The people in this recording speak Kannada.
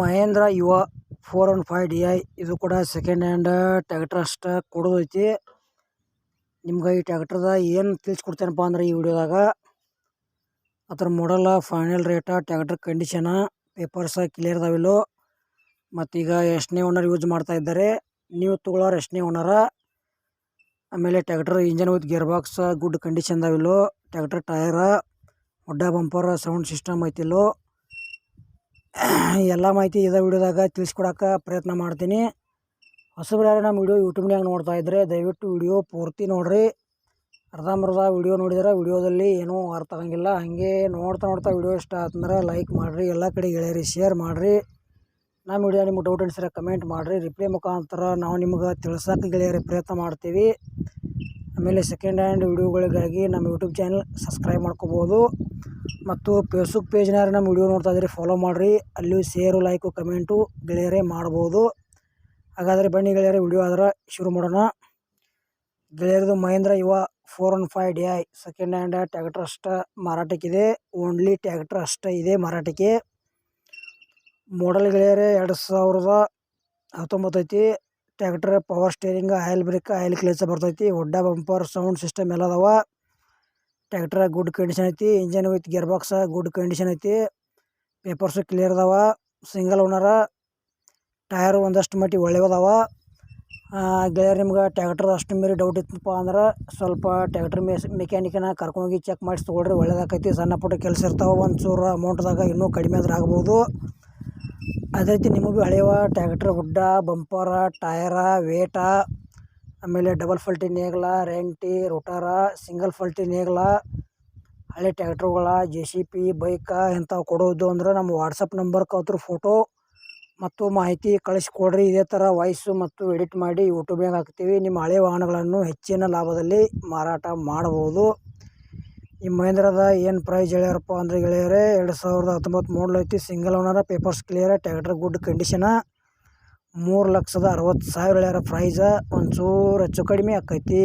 Mahindra Yuvo four one five D I, ಇದು ಕೂಡ ಸೆಕೆಂಡ್ ಹ್ಯಾಂಡ್ ಟ್ಯಾಕ್ಟರ್ ಅಷ್ಟೇ ಕೊಡೋದೈತಿ. ನಿಮ್ಗೆ ಈ ಟ್ಯಾಕ್ಟರ್ದ ಏನು ತಿಳಿಸ್ಕೊಡ್ತೇನಪ್ಪ ಅಂದ್ರೆ ಈ ವಿಡಿಯೋದಾಗ, ಅದ್ರ ಮಾಡಲ್ಲ ಫೈನಲ್ ರೇಟ ಟ್ಯಾಕ್ಟರ್ ಕಂಡೀಷನ ಪೇಪರ್ಸ ಕ್ಲಿಯರ್ ಅದಾವಿಲ್ಲೋ. ಮತ್ತೀಗ ಎಷ್ಟನೇ ಓನರ್ ಯೂಸ್ ಮಾಡ್ತಾ ಇದ್ದಾರೆ, ನೀವು ತಗೊಳ್ಳೋರು ಎಷ್ಟನೇ ಓನರ ಆಮೇಲೆ tractor engine with gear box good condition ಅದಾವಿಲ್ಲೋ tractor ಟಯರ ಒಡ್ಡ ಬಂಪರ್, ಸೌಂಡ್ ಸಿಸ್ಟಮ್ ಐತಿಲ್ಲೋ ಎಲ್ಲ ಮಾಹಿತಿ ಇದೇ ವಿಡಿಯೋದಾಗ ತಿಳಿಸ್ಕೊಡಕ್ಕೆ ಪ್ರಯತ್ನ ಮಾಡ್ತೀನಿ. ಹೊಸಬ್ರು ನಮ್ಮ ವಿಡಿಯೋ ಯೂಟ್ಯೂಬ್ನಾಗ ನೋಡ್ತಾ ಇದ್ದರೆ ದಯವಿಟ್ಟು ವಿಡಿಯೋ ಪೂರ್ತಿ ನೋಡಿರಿ. ಅರ್ಧಂಬರ್ಧ ವಿಡಿಯೋ ನೋಡಿದ್ರೆ ವಿಡಿಯೋದಲ್ಲಿ ಏನೂ ಅರ್ಥ ಆಗಂಗಿಲ್ಲ. ಹಾಗೆ ನೋಡ್ತಾ ನೋಡ್ತಾ ವಿಡಿಯೋ ಇಷ್ಟ ಆತಂದ್ರೆ ಲೈಕ್ ಮಾಡಿರಿ, ಎಲ್ಲ ಕಡೆ ಗೆಳೆಯರಿ ಶೇರ್ ಮಾಡಿರಿ. ನಮ್ಮ ವಿಡಿಯೋ ನಿಮ್ಗೆ ಡೌಟ್ ಅನ್ಸಿರ ಕಮೆಂಟ್ ಮಾಡಿರಿ. ರಿಪ್ಲೈ ಮುಖಾಂತರ ನಾವು ನಿಮ್ಗೆ ತಿಳ್ಸೋಕೆ ಗೆಳೆಯರಿ ಪ್ರಯತ್ನ ಮಾಡ್ತೀವಿ. ಆಮೇಲೆ ಸೆಕೆಂಡ್ ಹ್ಯಾಂಡ್ ವಿಡಿಯೋಗಳಿಗಾಗಿ ನಮ್ಮ ಯೂಟ್ಯೂಬ್ ಚಾನಲ್ ಸಬ್ಸ್ಕ್ರೈಬ್ ಮಾಡ್ಕೋಬೋದು. ಮತ್ತು ಫೇಸ್ಬುಕ್ ಪೇಜ್ನಾರ ನಮ್ಮ ವಿಡಿಯೋ ನೋಡ್ತಾ ಇದ್ದೀರಿ ಫಾಲೋ ಮಾಡಿರಿ. ಅಲ್ಲಿಯೂ ಶೇರು ಲೈಕು ಕಮೆಂಟು ಗೆಳೆಯರೇ ಮಾಡ್ಬೋದು. ಹಾಗಾದರೆ ಬನ್ನಿ ಗೆಳೆಯರೇ, ವಿಡಿಯೋ ಆದ್ರೆ ಶುರು ಮಾಡೋಣ. ಗೆಳೆಯರದು Mahindra Yuvo four one five D I second hand tractor ಅಷ್ಟೇ ಮಾರಾಟಕ್ಕಿದೆ. ಓನ್ಲಿ ಟ್ಯಾಕ್ಟ್ರ್ ಅಷ್ಟೇ ಇದೆ ಮಾರಾಟಕ್ಕೆ. ಮಾಡಲ್ ಗೆಳೆಯರೆ, ಎರಡು ಸಾವಿರದ ಹತ್ತೊಂಬತ್ತು ಐತಿ. Tractor power steering oil brake oil ಕ್ಲೇಚ ಬರ್ತೈತಿ. ಒಡ್ಡ ಬಂಪರ್ ಸೌಂಡ್ ಸಿಸ್ಟಮ್ ಎಲ್ಲ ಅದಾವ. ಟ್ಯಾಕ್ಟರ್ ಗುಡ್ ಕಂಡೀಷನ್ ಐತಿ. Engine with gear box good condition ಐತಿ. ಪೇಪರ್ಸು ಕ್ಲಿಯರ್ ಅದಾವ. ಸಿಂಗಲ್ ಓನರ ಟಯರ್ ಒಂದಷ್ಟು ಮಟ್ಟಿಗೆ ಒಳ್ಳೆಯದಾವ ಗೆಳೆಯರು, ನಿಮ್ಗೆ ಟ್ಯಾಕ್ಟರ್ ಅಷ್ಟು ಮೀರಿ ಡೌಟ್ ಇತ್ತಪ್ಪ ಅಂದ್ರೆ ಸ್ವಲ್ಪ ಟ್ಯಾಕ್ಟರ್ ಮೇಸ್ ಮೆಕ್ಯಾನಿಕನ ಕರ್ಕೊಂಡೋಗಿ ಚೆಕ್ ಮಾಡಿಸಿ ತೊಗೊಳ್ರಿ ಸಣ್ಣ ಪುಟ್ಟ ಕೆಲಸ ಇರ್ತಾವೆ. ಒಂದು ಚೂರು ಅಮೌಂಟ್ದಾಗ ಇನ್ನೂ ಕಡಿಮೆ ಆದ್ರೆ ಆಗ್ಬೋದು. ಅದೇ ರೀತಿ ನಿಮಗೂ ಹಳೆಯವ ಟ್ಯಾಕ್ಟ್ರ್ ಹುಡ್ಡ ಬಂಪರ ಟಯರ ವೇಟ, ಆಮೇಲೆ ಡಬಲ್ ಫಲ್ಟಿ ನೇಗ್ಲ, ರೆಂಟಿ, ರೋಟಾರ, ಸಿಂಗಲ್ ಫಲ್ಟಿ ನೇಗ್ಲ, ಹಳೆ ಟ್ಯಾಕ್ಟ್ರುಗಳ, ಜೆ ಸಿ ಪಿ, ಬೈಕ ಇಂಥವು ಕೊಡೋದು ಅಂದ್ರೆ ನಮ್ಮ ವಾಟ್ಸಪ್ ನಂಬರ್ಗೆ ಅವ್ರ ಫೋಟೋ ಮತ್ತು ಮಾಹಿತಿ ಕಳಿಸ್ಕೊಡ್ರಿ. ಇದೇ ಥರ ವಾಯ್ಸು ಮತ್ತು ಎಡಿಟ್ ಮಾಡಿ ಯೂಟ್ಯೂಬ್ನಾಗ ಹಾಕ್ತೀವಿ. ನಿಮ್ಮ ಹಳೆ ವಾಹನಗಳನ್ನು ಹೆಚ್ಚಿನ ಲಾಭದಲ್ಲಿ ಮಾರಾಟ ಮಾಡ್ಬೋದು. ಈ ಮಹೇಂದ್ರದ ಏನು ಪ್ರೈಸ್ ಹೇಳ್ಯಾರಪ್ಪ ಅಂದ್ರೆ ಗೆಳೆಯರೇ, ಎರಡು ಸಾವಿರದ ಹತ್ತೊಂಬತ್ತು ಮಾಡಲ್ ಐತಿ ಸಿಂಗಲ್ ಓನರ ಪೇಪರ್ಸ್ ಕ್ಲಿಯರ ಟ್ಯಾಕ್ಟರ್ ಗುಡ್ ಕಂಡೀಷನ ಮೂರು ಲಕ್ಷದ ಅರವತ್ತು ಸಾವಿರ ಹೇಳ್ಯಾರ ಪ್ರೈಸ ಒಂಚೂರು ಹೆಚ್ಚು ಕಡಿಮೆ ಆಕೈತಿ.